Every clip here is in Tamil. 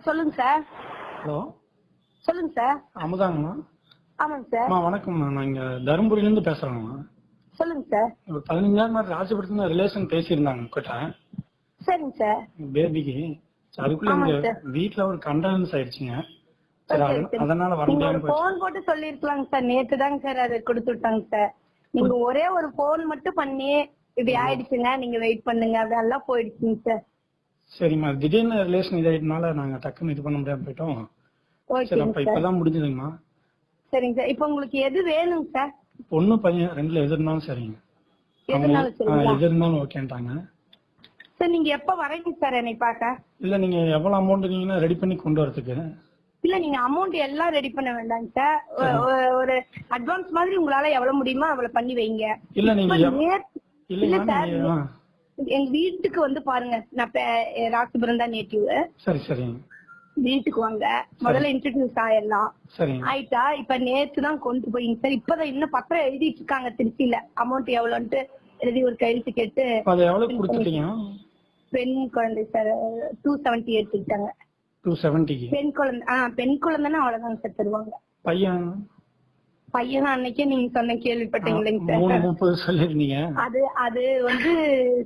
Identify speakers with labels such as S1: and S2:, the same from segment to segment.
S1: சொல்லுங்க சார்.
S2: ஹலோ.
S1: சொல்லுங்க சார்.
S2: அமுதாங்கம்மா?
S1: ஆமாங்க சார்.
S2: வணக்கம்மா. நான் இங்க தருமபுரியில இருந்து பேசுறேங்கம்மா.
S1: சொல்லுங்க சார்.
S2: ஒரு பதினஞ்சாயிரம் மாதிரி ராசிபுரத்துல ரிலேஷன் பேசியிருந்தாங்க உங்ககிட்ட.
S1: சரிங்க சார்.
S2: பேபிக்கு. அதுக்குள்ள இங்க. வீட்ல ஒரு கண்டனன்ஸ் ஆயிடுச்சுங்க. அதனால வர முடியாம
S1: போன் போட்டு சொல்லிருக்கலாங்க சார். நேத்து தாங்க சார் அதை கொடுத்து விட்டாங்க சார். நீங்க ஒரே ஒரு போன் மட்டும் பண்ணி இப்படி ஆயிடுச்சுங்க. நீங்க வெயிட் பண்ணுங்க. அதெல்லாம் போயிடுச்சுங்க சார்.
S2: சரிம்மா. திடீர்னு ரிலேஷன் இதாயிட்டனால நாங்க டக்குன்னு இது பண்ண முடியாம போயிட்டோம். சரி அப்ப இப்பதான் முடிஞ்சதுங்கம்மா.
S1: சரிங்க சார். இப்போ உங்களுக்கு எது வேணுங்க சார்?
S2: பொண்ணு பையன் ரெண்டுல எது இருந்தாலும் சரிங்க.
S1: எதுனாலும்
S2: ஆ, எது இருந்தாலும் ஓகேன்ட்டாங்க.
S1: சார் நீங்க எப்ப வரீங்க சார் என்னை பார்க்க?
S2: இல்ல நீங்க எவ்வளவு அமௌண்ட் நீங்கன்னா ரெடி பண்ணி கொண்டு வரதுக்கு?
S1: இல்ல நீங்க அமௌண்ட் எல்லாம் ரெடி பண்ண வேண்டாங்க சார். ஒ- ஒ- ஒரு அட்வான்ஸ் மாதிரி உங்களால எவ்வளவு முடியுமோ அவ்வளவு பண்ணி வைங்க.
S2: இல்ல நீங்க
S1: இப்ப
S2: எவ்-
S1: நேத்து- இல்ல
S2: இல்லைங்க
S1: சார்
S2: நீங்க- ஆ,
S1: எங்க வீட்டுக்கு வந்து பாருங்க நான் ராசிபுரம் தான் நேட்டிவ்
S2: சரி சரிங்க
S1: வீட்டுக்கு வாங்க. முதல்ல இன்ட்ரடியூஸ் ஆயிடலாம். ஆயிட்டா இப்ப நேத்து தான் கொண்டு போயிங்க சார் இப்பதான் இன்னும் பத்திரம் எழுதிட்டு இருக்காங்க திருச்சியில. அமௌண்ட் எவ்வளவுன்ட்டு எழுதி ஒரு கையெழுத்து கேட்டு பெண் குழந்தை சார் டூ செவன்டி எடுத்துக்கிட்டாங்க பெண் குழந்தை ஆஹ் பெண் குழந்தைன்னா அவ்வளவுதாங்க சார் தருவாங்க.
S2: பையன்?
S1: பையன் அன்னைக்கே நீங்க சொன்ன கேள்விப்பட்டீங்க இல்லைங்க
S2: மூணு
S1: சார் அது அது வந்து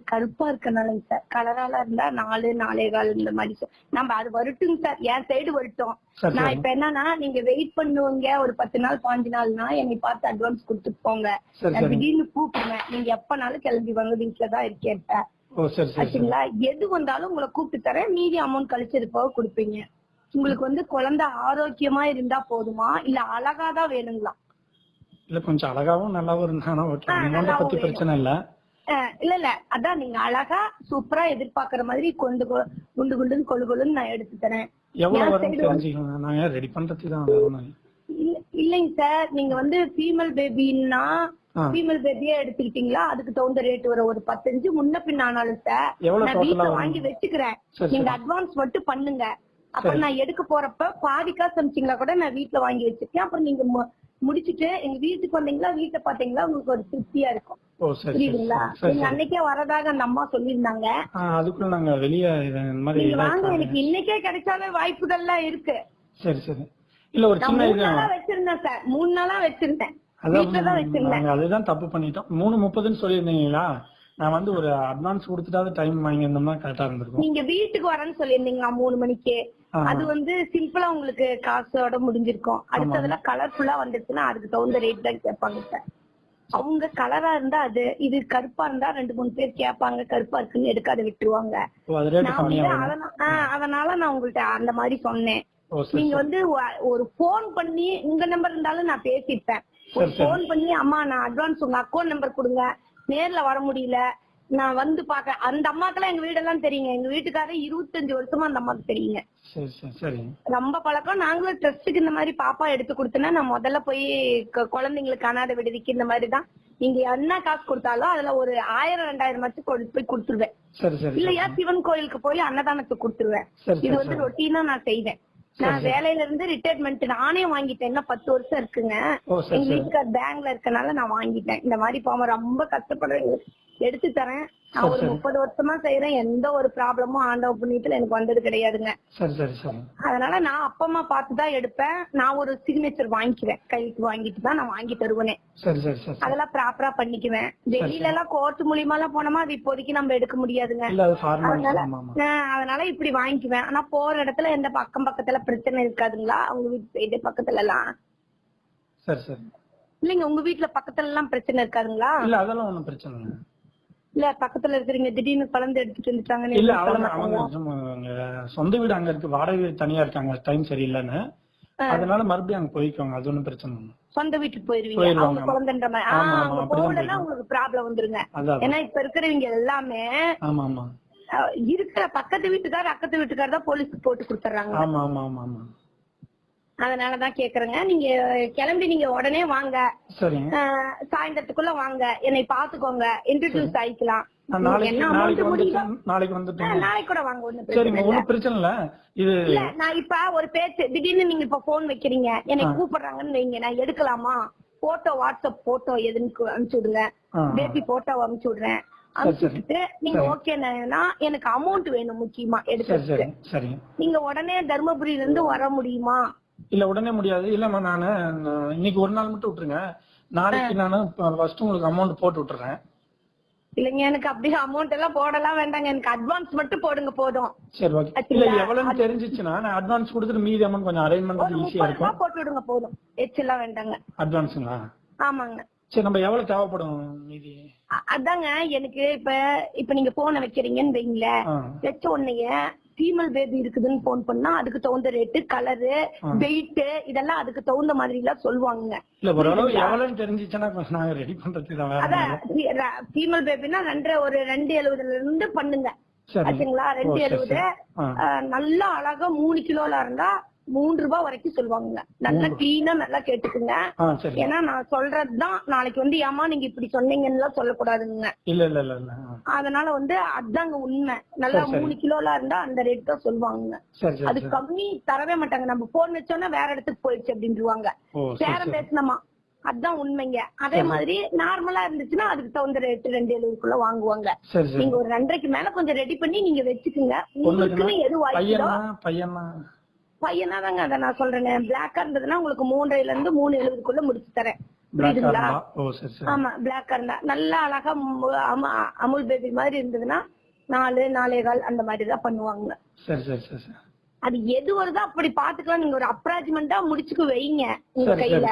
S1: கருப்பா இருக்கனாலங்க சார். கலரால இருந்தா நாலு நாலே கால் இந்த மாதிரி சார். நம்ம அது வரட்டுங்க சார். என் சைடு வரட்டும். நான். இப்ப என்னன்னா நீங்க வெயிட் பண்ணுவீங்க. ஒரு பத்து நாள் பாஞ்சு நாள்னா என்னை பார்த்து அட்வான்ஸ் கொடுத்துட்டு போங்க. திடீர்னு கூப்பிடுவேன். நீங்க எப்பனாலும் கிளம்பி வாங்க வீட்டுலதான் இருக்கேன் இப்ப.
S2: ஓ சரி சரி சரி.
S1: ஆச்சுங்களா? எது வந்தாலும் உங்களை கூப்பிட்டு தரேன். மீதி அமௌண்ட் கழிச்சது போக கொடுப்பீங்க. உங்களுக்கு வந்து குழந்தை ஆரோக்கியமா இருந்தா போதுமா? இல்ல அழகாதான் வேணுங்களா?
S2: இல்ல கொஞ்சம் அழகாவும் நல்லாவும் இருந்தானா ஓகே. அமௌண்ட் பத்தி. பிரச்சனை இல்ல.
S1: இல்ல இல்ல. அதான் நீங்க அழகா சூப்பரா எதிர்பார்க்கிற மாதிரி கொண்டு குண்டு குண்டுன்னு கொழு கொழுன்னு நான் எடுத்து தரேன்.
S2: எவ்வளவு வரும் நாங்க ரெடி பண்றதுக்கு தான்
S1: இல்லைங்க சார் நீங்க வந்து ஃபீமேல் பேபின்னா. ஃபீமேல் பேபியே எடுத்துக்கிட்டீங்களா? அதுக்கு தகுந்த ரேட் வரும் ஒரு பத்தஞ்சு முன்ன பின்ன ஆனாலும் சார் நான் வீட்டுல? வாங்கி வச்சுக்கிறேன். நீங்க. அட்வான்ஸ் மட்டும் பண்ணுங்க. அப்புறம் நான் எடுக்க போறப்ப பாதி காசு அமிச்சிங்களா கூட நான் வீட்டுல வாங்கி வச்சிருக்கேன் அப்புறம் நீங்க முடிச்சிட்டு எங்க வீட்டுக்கு வந்தீங்களா வீட்டை பாத்தீங்களா உங்களுக்கு ஒரு திருப்தியா இருக்கும். புரியுதுங்களா? நீங்க அன்னைக்கே வரதாக அந்த அம்மா சொல்லியிருந்தாங்க.
S2: அதுக்குள்ள நாங்க வெளிய
S1: நீங்க வாங்க
S2: இதாயிட்டாங்க.
S1: எனக்கு இன்னைக்கே கிடைச்சாலே வாய்ப்புகள்லாம் இருக்கு.
S2: சரி சரி. இல்ல ஒரு சின்ன
S1: வச்சிருந்தேன் சார். மூணு நாளா வச்சிருந்தேன்.
S2: அதுதான் தப்பு பண்ணிட்டோம். மூணு முப்பதுன்னு சொல்லியிருந்தீங்களா? நான் வந்து ஒரு அட்வான்ஸ் கொடுத்துட்டாவது டைம் வாங்கியிருந்தோம்னா கரெக்டா இருந்திருக்கும்.
S1: நீங்க வீட்டுக்கு வரேன்னு சொல்லியிருந்தீங்களா மூணு மணிக்கு. அது வந்து சிம்பிளா உங்களுக்கு காசோட முடிஞ்சிருக்கும். அடுத்ததுல கலர்ஃபுல்லா வந்துருச்சுன்னா அதுக்கு தகுந்த ரேட் தான் கேட்பாங்க அவங்க கலரா இருந்தா அது இது கருப்பா இருந்தா ரெண்டு மூணு பேர் கேட்பாங்க கருப்பா இருக்குன்னு எடுக்காத விட்டுருவாங்க. அதனால நான் உங்கள்ட்ட அந்த மாதிரி சொன்னேன். நீங்க வந்து ஒரு போன் பண்ணி உங்க நம்பர் இருந்தாலும் நான் பேசிப்பேன். ஒரு. போன் பண்ணி அம்மா நான் அட்வான்ஸ் உங்க அக்கௌண்ட் நம்பர் கொடுங்க. நேர்ல வர முடியல. நான் வந்து பாக்க அந்த அம்மாக்கெல்லாம் எங்க வீடெல்லாம் தெரியுங்க. எங்க வீட்டுக்காரர் இருபத்தஞ்சு வருஷமா அந்த அம்மாக்கு தெரியுங்க. ரொம்ப பழக்கம். நாங்களும் ட்ரெஸ்ட்டுக்கு இந்த மாதிரி பாப்பா எடுத்து கொடுத்தேன்னா நான் முதல்ல போய் குழந்தைங்களுக்கு அனாதை விடுதிக்கு இந்த மாதிரி தான். நீங்க என்ன காசு கொடுத்தாலும் அதுல ஒரு ஆயிரம் ரெண்டாயிரம் வச்சு கொண்டு போய் கொடுத்துருவேன். இல்லையா? சிவன் கோயிலுக்கு போய் அன்னதானத்துக்கு கொடுத்துருவேன். இது வந்து. ரொட்டீனா நான் செய்வேன். நான் வேலையில இருந்து ரிட்டையர்மெண்ட் நானே வாங்கிட்டேன். இன்னும் பத்து வருஷம் இருக்குங்க. எங்க வீட்டுக்கார் பேங்க்ல இருக்கனால நான் வாங்கிட்டேன். இந்த மாதிரி பாவம் ரொம்ப கஷ்டப்படுறேன். எடுத்து தரேன். நான் ஒரு. முப்பது வருஷமா செய்யறேன் எந்த ஒரு ப்ராப்ளமும் ஆண்டவ புண்ணியத்துல எனக்கு வந்தது கிடையாதுங்க.
S2: சரி சரி சரி.
S1: அதனால நான் அப்பா அம்மா பார்த்து தான் எடுப்பேன். நான் ஒரு சிக்னேச்சர் வாங்கிக்குவேன். கைக்கு வாங்கிட்டு தான் நான் வாங்கி தருவேனே.
S2: சரி சரி சரி சரி.
S1: அதெல்லாம் ப்ராப்பரா பண்ணிக்குவேன். வெளியில எல்லாம் கோர்ட் மூலியமா எல்லாம் போனோமா அது இப்போதைக்கு நம்ம எடுக்க முடியாதுங்க. அதனால இப்படி வாங்கிக்குவேன். ஆனா போற இடத்துல எந்த பக்கம் பக்கத்துல பிரச்சனை இருக்காதுங்களா? அவங்க வீட்டு சைடு பக்கத்துல எல்லாம்
S2: சரி சரி.
S1: இல்லைங்க உங்க வீட்டுல பக்கத்துல எல்லாம் பிரச்சனை இருக்காதுங்களா?
S2: இல்ல அதெல்லாம் ஒண்ணும் பிரச்சனை இல்லை
S1: இல்ல பக்கத்துல இருக்கிறீங்க திடீர்னு குழந்தை எடுத்துட்டு வந்துட்டாங்கன்னு
S2: இல்ல அவங்க அவங்க சொந்த வீடு அங்க இருக்கு வாடகை வீடு தனியா இருக்காங்க டைம் சரியில்லைன்னு. அதனால மறுபடியும் அங்க போய்க்குவாங்க அது ஒண்ணும் பிரச்சனை இல்லை.
S1: சொந்த வீட்டுக்கு போயிருவீங்க. அவங்க குழந்தைன்ற மாதிரி. அவங்க போகலன்னா. உங்களுக்கு ப்ராப்ளம் வந்துருங்க. ஏன்னா இப்ப இருக்கிறவங்க எல்லாமே
S2: ஆமா ஆமா.
S1: இருக்கிற பக்கத்து வீட்டுக்கார அக்கத்து வீட்டுக்கார தான் போலீஸ்க்கு போட்டு கொடுத்துறாங்க
S2: ஆமா ஆமா ஆமா ஆமா.
S1: அதனாலதான் கேக்குறேங்க. நீங்க கிளம்பி நீங்க உடனே வாங்க. சாயந்தரத்துக்குள்ள வாங்க. என்னை பாத்துக்கோங்க. இன்ட்ரடியூஸ் ஆயிக்கலாம்.
S2: நாளைக்கு
S1: என்ன
S2: நாளைக்கு
S1: கூட வாங்க
S2: ஒண்ணும் பிரச்சனை இல்ல. இது
S1: இல்ல நான் இப்ப ஒரு பேச்சு திடீர்னு நீங்க இப்ப போன் வைக்கிறீங்க. என்னை. கூப்பிடுறாங்கன்னு வைங்க. நான் எடுக்கலாமா? போட்டோ வாட்ஸ்அப் போட்டோ எதுன்னு அனுப்பிச்சு விடுங்க. பேபி போட்டோ அனுப்பிச்சு விடுறேன். அனுப்பிச்சுட்டு நீங்க ஓகேனா எனக்கு அமௌண்ட் வேணும் முக்கியமா எடுத்து நீங்க உடனே தர்மபுரியில இருந்து வர முடியுமா?
S2: இல்ல உடனே முடியாது. இல்லம்மா நானு இன்னைக்கு ஒரு நாள் மட்டும் விட்டுருங்க. நாளைக்கு நானு ஃபர்ஸ்ட் உங்களுக்கு அமௌண்ட் போட்டு விட்டுறேன்.
S1: இல்லைங்க எனக்கு அப்படியே அமௌண்ட் எல்லாம் போடலாம் வேண்டாங்க. எனக்கு அட்வான்ஸ் மட்டும் போடுங்க போதும்.
S2: சரி ஓகே இல்ல எவ்வளவுன்னு தெரிஞ்சிச்சுன்னா நான் அட்வான்ஸ் கொடுத்துட்டு மீதி அமௌண்ட் கொஞ்சம் அரேஞ்ச்
S1: ஒரு
S2: பண்றது ஈஸியா இருக்கும்.
S1: போட்டு விடுங்க போதும். எச்செல்லாம் வேண்டாங்க.
S2: அட்வான்ஸுங்களா
S1: ஆமாங்க.
S2: சரி நம்ம எவ்வளவு தேவைப்படும் மீதி?
S1: அதாங்க எனக்கு இப்ப இப்ப நீங்க போன வைக்கிறீங்கன்னு வைங்களேன் வச்ச உடனே ஃபீமேல் பேபி இருக்குதுன்னு போன் பண்ணா அதுக்கு தகுந்த ரேட்டு கலரு வெயிட் இதெல்லாம் அதுக்கு தகுந்த மாதிரி எல்லாம் சொல்லுவாங்க ஃபீமேல் பேபினா ரெண்டரை ஒரு ரெண்டு எழுபதுல இருந்து பண்ணுங்க.
S2: சரி.
S1: ஆச்சுங்களா? ரெண்டு எழுபது நல்லா அழகா மூணு கிலோல இருந்தா மூன்று ரூபாய் வரைக்கும் சொல்லுவாங்க நல்லா கிளீனா நல்லா கேட்டுக்குங்க. ஏன்னா நான் சொல்றதுதான் நாளைக்கு வந்து ஏமா நீங்க இப்படி சொன்னீங்கன்னு சொல்லக்கூடாதுங்க.
S2: இல்ல இல்ல இல்ல இல்ல. ஆ.
S1: அதனால வந்து அதாங்க உண்மை. நல்லா. மூணு கிலோல இருந்தா அந்த ரேட் தான் சொல்லுவாங்க அது கம்மி தரவே மாட்டாங்க. நம்ம போன் வச்சோன்னா வேற இடத்துக்கு போயிடுச்சு அப்படின்ட்டுருவாங்க
S2: சரி
S1: பேசினமா? அதான் உண்மைங்க. அதே மாதிரி நார்மலா இருந்துச்சுன்னா அதுக்கு தகுந்த ரேட்டு ரெண்டு எழுபதுக்குள்ள வாங்குவாங்க. நீங்க ஒரு ரெண்டரைக்கு மேல கொஞ்சம் ரெடி பண்ணி நீங்க வச்சுக்குங்க. உங்களுக்குன்னு எது வாய்க்குதோ
S2: பையனா
S1: தாங்க அதை நான் சொல்றேன் பிளாக்கா இருந்ததுன்னா உங்களுக்கு மூன்றரைல இருந்து மூணு எழுபதுக்குள்ள முடிச்சு தரேன். புரியுதுங்களா? ஆமா பிளாக்கா இருந்தா. நல்லா அழகா அமுல் பேபி மாதிரி இருந்ததுன்னா நாலு நாலே கால் அந்த மாதிரி தான் பண்ணுவாங்க.
S2: சரி சரி சரி சரி.
S1: அது எது வருதோ அப்படி பாத்துக்கலாம் நீங்க ஒரு அப்ராச்மெண்டா முடிச்சுக்கு வைங்க உங்க கையில.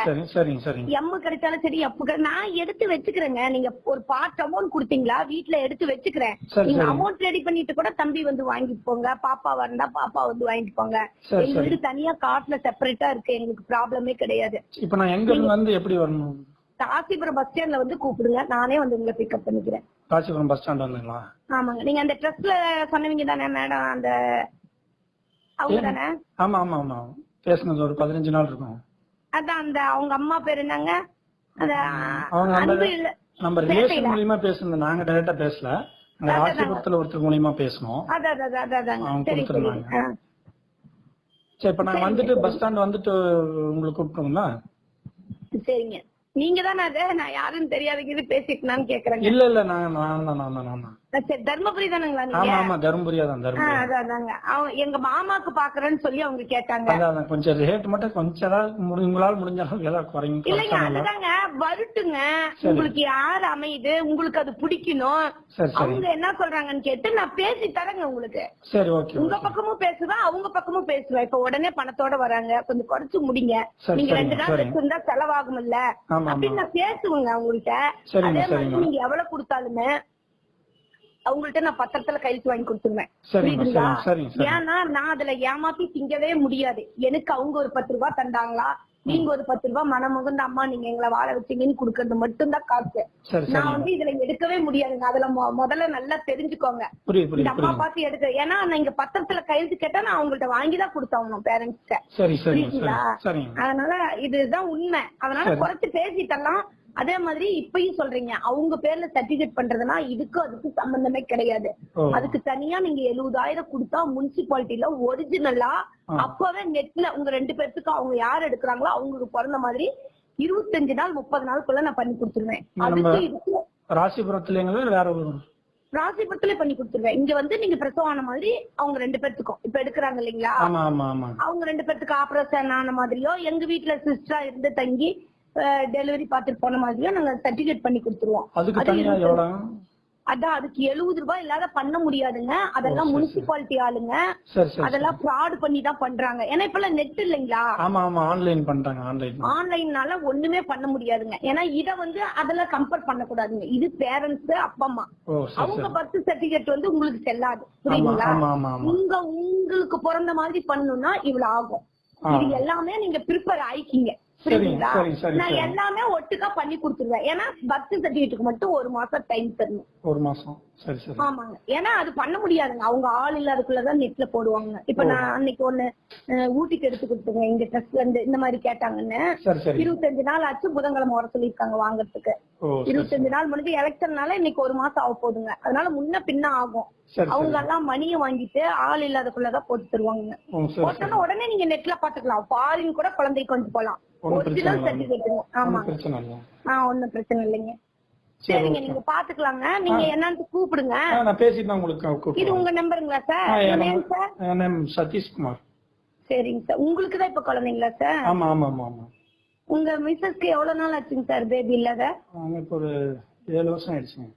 S1: எம்மு கிடைச்சாலும் சரி எப்பு நான் எடுத்து வச்சுக்கிறேங்க. நீங்க ஒரு பார்ட் அமௌண்ட் கொடுத்தீங்களா வீட்ல எடுத்து வச்சுக்கிறேன். நீங்க அமௌண்ட் ரெடி பண்ணிட்டு கூட தம்பி வந்து வாங்கிட்டு போங்க. பாப்பா வந்தா பாப்பா வந்து வாங்கிட்டு போங்க. எங்க வீடு தனியா காட்டுல செப்பரேட்டா இருக்கு. எங்களுக்கு ப்ராப்ளமே கிடையாது.
S2: இப்ப நான் எங்க வந்து எப்படி வரணும்?
S1: காசிபுரம் பஸ் ஸ்டாண்ட்ல வந்து கூப்பிடுங்க. நானே வந்து உங்களை பிக்கப் பண்ணிக்கிறேன்.
S2: காசிபுரம் பஸ் ஸ்டாண்ட் வந்துங்களா?
S1: ஆமாங்க. நீங்க அந்த ட்ரெஸ்ல சொன்னவங்க தானே மேடம் அந்த அவங்க
S2: ஆமா ஆமா ஆமா. பேசுனது ஒரு பதினஞ்சு நாள் இருக்கும்.
S1: அதான் அந்த அவங்க அம்மா பேர் என்னங்க?
S2: அவங்க நம்ம ரிலேஷன் மூலியமா பேசுனது நாங்க டைரக்டா பேசல. அந்த ராசிபுரத்துல ஒருத்தர் மூலியமா பேசணும் அவங்க கொடுத்திருந்தாங்க. சரி இப்ப நான் வந்துட்டு பஸ் ஸ்டாண்ட் வந்துட்டு உங்களுக்கு கூப்பிட்டுங்களா
S1: சரிங்க. நீங்க தானே அது? நான் யாருன்னு தெரியாதங்க இது பேசிக்கலாம்னு கேக்குறேங்க.
S2: இல்ல இல்ல நான் நான் தான் நான் தான் நான். தான்
S1: சரி தர்மபுரி தானுங்களா நீங்க?
S2: ஆமா ஆமா தருமபுரியா தான்
S1: ஆ,
S2: தருமபுரி.
S1: அதான் அதாங்க அவங்க எங்க மாமாக்கு பாக்குறேன்னு சொல்லி அவங்க கேட்டாங்க.
S2: அதான் கொஞ்சம் ரேட் மட்டும் கொஞ்சம் ஏதாவது உங்களால முடிஞ்ச அளவுக்கு ஏதாவது குறைங்க
S1: இல்லைங்க
S2: குறைச்சாலும் இல்ல.
S1: அதுதாங்க வருட்டுங்க உங்களுக்கு யார் அமையுது? உங்களுக்கு அது பிடிக்கணும். அவங்க என்ன சொல்றாங்கன்னு கேட்டு நான் பேசி தரேங்க உங்களுக்கு.
S2: சரி ஓகே
S1: உங்க பக்கமும் பேசுவேன் அவங்க பக்கமும் பேசுவேன் இப்ப உடனே பணத்தோட வராங்க. கொஞ்சம் குறைச்சு முடிங்க. நீங்க ரெண்டு நாள். வச்சிருந்தா செலவாகும் இல்ல அப்படின்னு நான் பேசுவேங்க அவங்கள்ட்ட. அதே மாதிரி நீங்க எவ்வளவு கொடுத்தாலுமே அவங்கள்ட்ட நான் பத்திரத்துல கையெழுத்து வாங்கி கொடுத்துருவேன். புரியுதுங்களா? ஏன்னா நான் அதுல ஏமாத்தி திங்கவே முடியாது. எனக்கு அவங்க ஒரு பத்து ரூபாய் தந்தாங்களா? நீங்க ஒரு பத்து ரூபாய் மனமுகுந்த அம்மா நீங்க எங்களை வாழ வச்சீங்கன்னு கொடுக்கறது மட்டும்தான் காசு. நான் வந்து இதுல எடுக்கவே முடியாதுங்க அதுல முதல்ல நல்லா தெரிஞ்சுக்கோங்க. இந்த அம்மா பார்த்து எடுக்க ஏன்னா நீங்க பத்திரத்துல கையெழுத்து கேட்டா நான் அவங்கள்ட்ட வாங்கி தான் கொடுத்தாகணும் பேரண்ட்ஸ்க்கு
S2: சரி சரிங்க சரி
S1: புரியுதுங்களா? அதனால இதுதான் உண்மை. அதனால. குறைச்சு பேசிட்டலாம் அதே மாதிரி இப்பயும் சொல்றீங்க அவங்க பேர்ல சர்டிபிகேட் பண்றதுன்னா இதுக்கும் அதுக்கு சம்பந்தமே கிடையாது. அதுக்கு தனியா நீங்க எழுபதாயிரம் கொடுத்தா முனிசிபாலிட்டில ஒரிஜினலா. அப்பவே நெட்ல உங்க ரெண்டு பேர்த்துக்கு அவங்க யார் எடுக்கிறாங்களோ அவங்களுக்கு பிறந்த மாதிரி இருபத்தஞ்சு நாள் முப்பது நாளுக்குள்ள நான் பண்ணி கொடுத்துருவேன். அதுக்கு இதுக்கு
S2: ராசிபுரத்துலங்களா வேற ஒரு
S1: ராசிபுரத்துல பண்ணி கொடுத்துருவேன். இங்க வந்து நீங்க பிரசவம் ஆன மாதிரி அவங்க ரெண்டு பேர்த்துக்கும். இப்ப எடுக்கிறாங்க இல்லைங்களா?
S2: ஆமா ஆமா ஆமா.
S1: அவங்க ரெண்டு பேர்த்துக்கு ஆபரேஷன் ஆன மாதிரியோ எங்க வீட்டுல சிஸ்டரா இருந்து தங்கி டெலிவரி பார்த்துட்டு போன மாதிரியோ? நாங்க சர்டிபிகேட் பண்ணி கொடுத்துருவோம்.
S2: அதுக்கு
S1: அதான் அதுக்கு எழுபது ரூபாய் இல்லாத பண்ண முடியாதுங்க. அதெல்லாம். முனிசிபாலிட்டி ஆளுங்க. அதெல்லாம் ஃப்ராட் பண்ணி தான் பண்றாங்க. ஏன்னா இப்ப எல்லாம் நெட் இல்லைங்களா?
S2: ஆமா ஆமா ஆன்லைன் பண்றாங்க ஆன்லைன்
S1: ஆன்லைன்னால ஒண்ணுமே பண்ண முடியாதுங்க. ஏன்னா இத வந்து அதெல்லாம் கம்பேர் பண்ண கூடாதுங்க இது பேரண்ட்ஸ் அப்பா அம்மா. அவங்க பர்த் சர்டிபிகேட் வந்து உங்களுக்கு செல்லாது.
S2: ஆமா
S1: உங்க உங்களுக்கு பிறந்த மாதிரி பண்ணணும்னா இவ்வளவு ஆகும். இது எல்லாமே நீங்க ப்ரிப்பேர் ஆயிக்கீங்க. புரியுதுங்களா? நான் எல்லாமே ஒட்டுக்கா பண்ணி கொடுத்துருவேன். ஏன்னா பர்த் சர்டிபிகேட்டுக்கு மட்டும் ஒரு மாசம் டைம் தரணும்.
S2: ஒரு மாசம். சரி சரி.
S1: ஆமாங்க. ஏன்னா அது பண்ண முடியாதுங்க. அவங்க ஆள் இல்லாதக்குள்ளதான் நெட்ல போடுவாங்க. இப்ப. நான் அன்னைக்கு ஒண்ணு ஊட்டிக்கு எடுத்து கொடுத்துங்க இங்க ட்ரெஸ்ல இருந்து இந்த மாதிரி கேட்டாங்கன்னு. இருபத்தஞ்சு நாள் ஆச்சு புதன்கிழமை வர சொல்லியிருக்காங்க வாங்குறதுக்கு. இருபத்தஞ்சு நாள் முடிஞ்சு எலெக்ஷன்னால இன்னைக்கு ஒரு மாசம் ஆக போகுதுங்க அதனால முன்ன பின்ன ஆகும். அவங்க எல்லாம் மணியை வாங்கிட்டு ஆள் இல்லாதக்குள்ளதான் போட்டு தருவாங்க போட்டோன்னா உடனே நீங்க நெட்ல பாத்துக்கலாம். ஃபாரின் கூட குழந்தைக்கு கொண்டு போலாம். ஒரிஜினல் சர்டிபிகேட் ஆமா. ஆஹ் ஒண்ணும் பிரச்சனை இல்லைங்க.
S2: சரி
S1: சரிங்க நீங்க பாத்துக்கலாங்க. நீங்க என்னன்னு கூப்பிடுங்க.
S2: நான் பேசிட்டு உங்களுக்கு
S1: இது உங்க நம்பருங்களா சார்
S2: என் சதீஷ்குமார்.
S1: சரிங்க சார் உங்களுக்கு தான் இப்ப குழந்தைங்களா சார்
S2: ஆமா ஆமா ஆமா ஆமா.
S1: உங்க மிஸ்ஸஸ்க்கு எவ்வளவு நாள் ஆச்சுங்க சார் பேபி இல்லாத?
S2: இப்போ ஒரு ஏழு வருஷம் ஆயிடுச்சுங்க.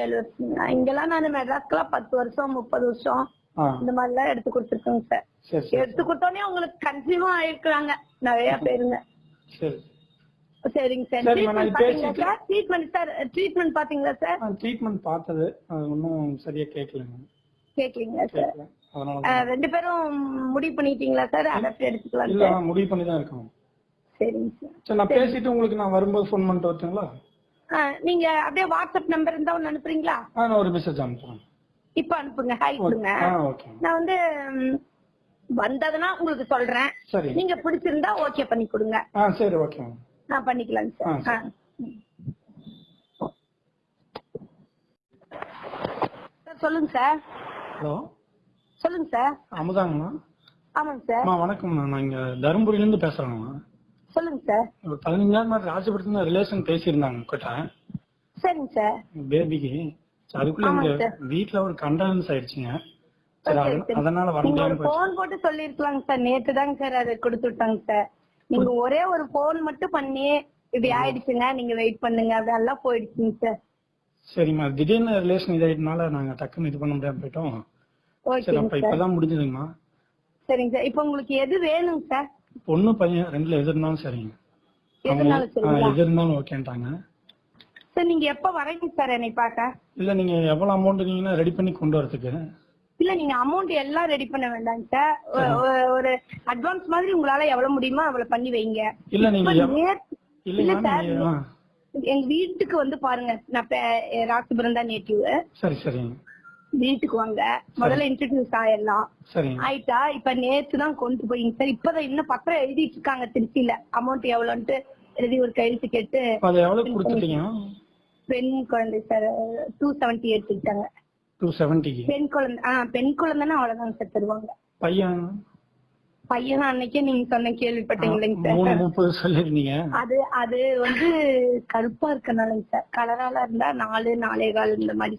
S1: ஏழு வருஷம். இங்கெல்லாம் நான் மெட்ராஸ்க்குலாம் பத்து வருஷம் முப்பது வருஷம் இந்த மாதிரி எல்லாம் எடுத்து கொடுத்துருக்கோங்க சார். எடுத்து கொடுத்தோடனே உங்களுக்கு கன்சியூமும் ஆயிருக்கிறாங்க நிறைய பேருங்க.
S2: சரி.
S1: சரிங்க சார். ட்ரீட்மெண்ட் பாத்தீங்களா சார்? ட்ரீட்மெண்ட் சார் ட்ரீட்மெண்ட் பாத்தீங்களா சார்?
S2: ட்ரீட்மெண்ட் பார்த்தது. அது ஒன்றும் சரியா கேட்கலங்க.
S1: கேக்கலீங்களா சார். ரெண்டு பேரும் முடிவு பண்ணிட்டீங்களா சார்? அடாப்ட் எடுத்துக்கலாம்
S2: இல்ல முடிவு பண்ணி தான் இருக்கோம்
S1: சரிங்க சார்.
S2: நான் பேசிட்டு உங்களுக்கு நான் வரும்போது ஃபோன் பண்ணிட்டு வரட்டுங்களா?
S1: நீங்க அப்படியே வாட்ஸ்அப் நம்பர் இருந்தா ஒண்ணு அனுப்புறீங்களா?
S2: நான் ஒரு மெசேஜ் அனுப்புறேன்.
S1: இப்ப அனுப்புங்க ஹாய் கொடுங்க. நான் வந்து வந்ததுன்னா உங்களுக்கு சொல்றேன். நீங்க பிடிச்சிருந்தா ஓகே பண்ணி கொடுங்க.
S2: சரி ஓகே
S1: நான் பண்ணிக்கலாங்க
S2: ஆ,
S1: சார். சொல்லுங்க சார்.
S2: ஹலோ.
S1: சொல்லுங்க சார்.
S2: அமுதாங்கண்ணா
S1: ஆமாங்க சார்.
S2: வணக்கம்ண்ணா நான் இங்க தருமபுரியில இருந்து பேசுறேங்கண்ணா
S1: சொல்லுங்க சார்.
S2: ஒரு பதினஞ்சாயிரம் மாதிரி ராஜபுரத்துல ரிலேஷன் பேசியிருந்தாங்க உங்ககிட்ட.
S1: சரிங்க சார்.
S2: பேபிக்கு அதுக்குள்ள
S1: ஆமாங்க
S2: இங்க. வீட்ல ஒரு கண்டனன்ஸ் ஆயிடுச்சுங்க. அதனால வர
S1: போன் போட்டு சொல்லிருக்கலாங்க சார். நேத்து தாங்க சார் அதை கொடுத்து விட்டாங்க சார். நீங்க ஒரே ஒரு போன் மட்டும் பண்ணி இப்படி ஆயிடுச்சுங்க. நீங்க வெயிட் பண்ணுங்க. அப்படி எல்லாம் போயிடுச்சுங்க சார்.
S2: சரிம்மா திடீர்னு ரிலேஷன் இதாயிட்டனால நாங்க டக்குன்னு இது பண்ண முடியாம போயிட்டோம். சரி அப்ப இப்பதான் முடிஞ்சதுங்கம்மா.
S1: சரிங்க சார். இப்போ உங்களுக்கு எது வேணுங்க சார்?
S2: பொண்ணு பையன் ரெண்டுல எது இருந்தாலும் சரிங்க எது இருந்தாலும் ஓகேன்ட்டாங்க.
S1: சார் நீங்க எப்ப வரீங்க சார் என்னை பார்க்க?
S2: இல்ல நீங்க எவ்வளவு அமௌண்ட் நீங்கன்னா ரெடி பண்ணி கொண்டு வரதுக்கு.
S1: இல்ல நீங்க அமௌண்ட் எல்லாம் ரெடி பண்ண வேண்டாங்க சார். ஒரு அட்வான்ஸ் மாதிரி உங்களால எவ்வளவு முடியுமோ அவ்வளவு பண்ணி வைங்க.
S2: இல்ல நீங்க
S1: இல்ல சார்,
S2: நீங்க
S1: எங்க வீட்டுக்கு வந்து பாருங்க. நான் ராசிபுரம் தான் நேட்டிவ்
S2: சரி சரிங்க.
S1: வீட்டுக்கு வாங்க. முதல்ல இன்ட்ரடியூஸ் ஆயிடலாம். ஆயிட்டா இப்ப நேத்து தான் கொண்டு போயிங்க சார் இப்பதான் இன்னும் பத்திரம் எழுதிட்டு இருக்காங்க திருச்சியில. அமௌண்ட் எவ்வளவுன்ட்டு எழுதி ஒரு கையெழுத்து கேட்டு பெண் குழந்தை சார் டூ செவன்டி எடுத்துக்கிட்டாங்க
S2: டூ செவன்ட்டிக்கு
S1: பெண் குழந்தை ஆஹ் பெண் குழந்தைன்னா அவ்வளவுதாங்க சார் தருவாங்க.
S2: பையன்?
S1: பையன் அன்னைக்கே நீங்க சொன்ன கேள்விப்பட்டீங்களேங்க
S2: மூணு
S1: சார் அது அது வந்து கருப்பா இருக்கனாலங்க சார். கலரால இருந்தா நாலு நாலே கால் இந்த மாதிரி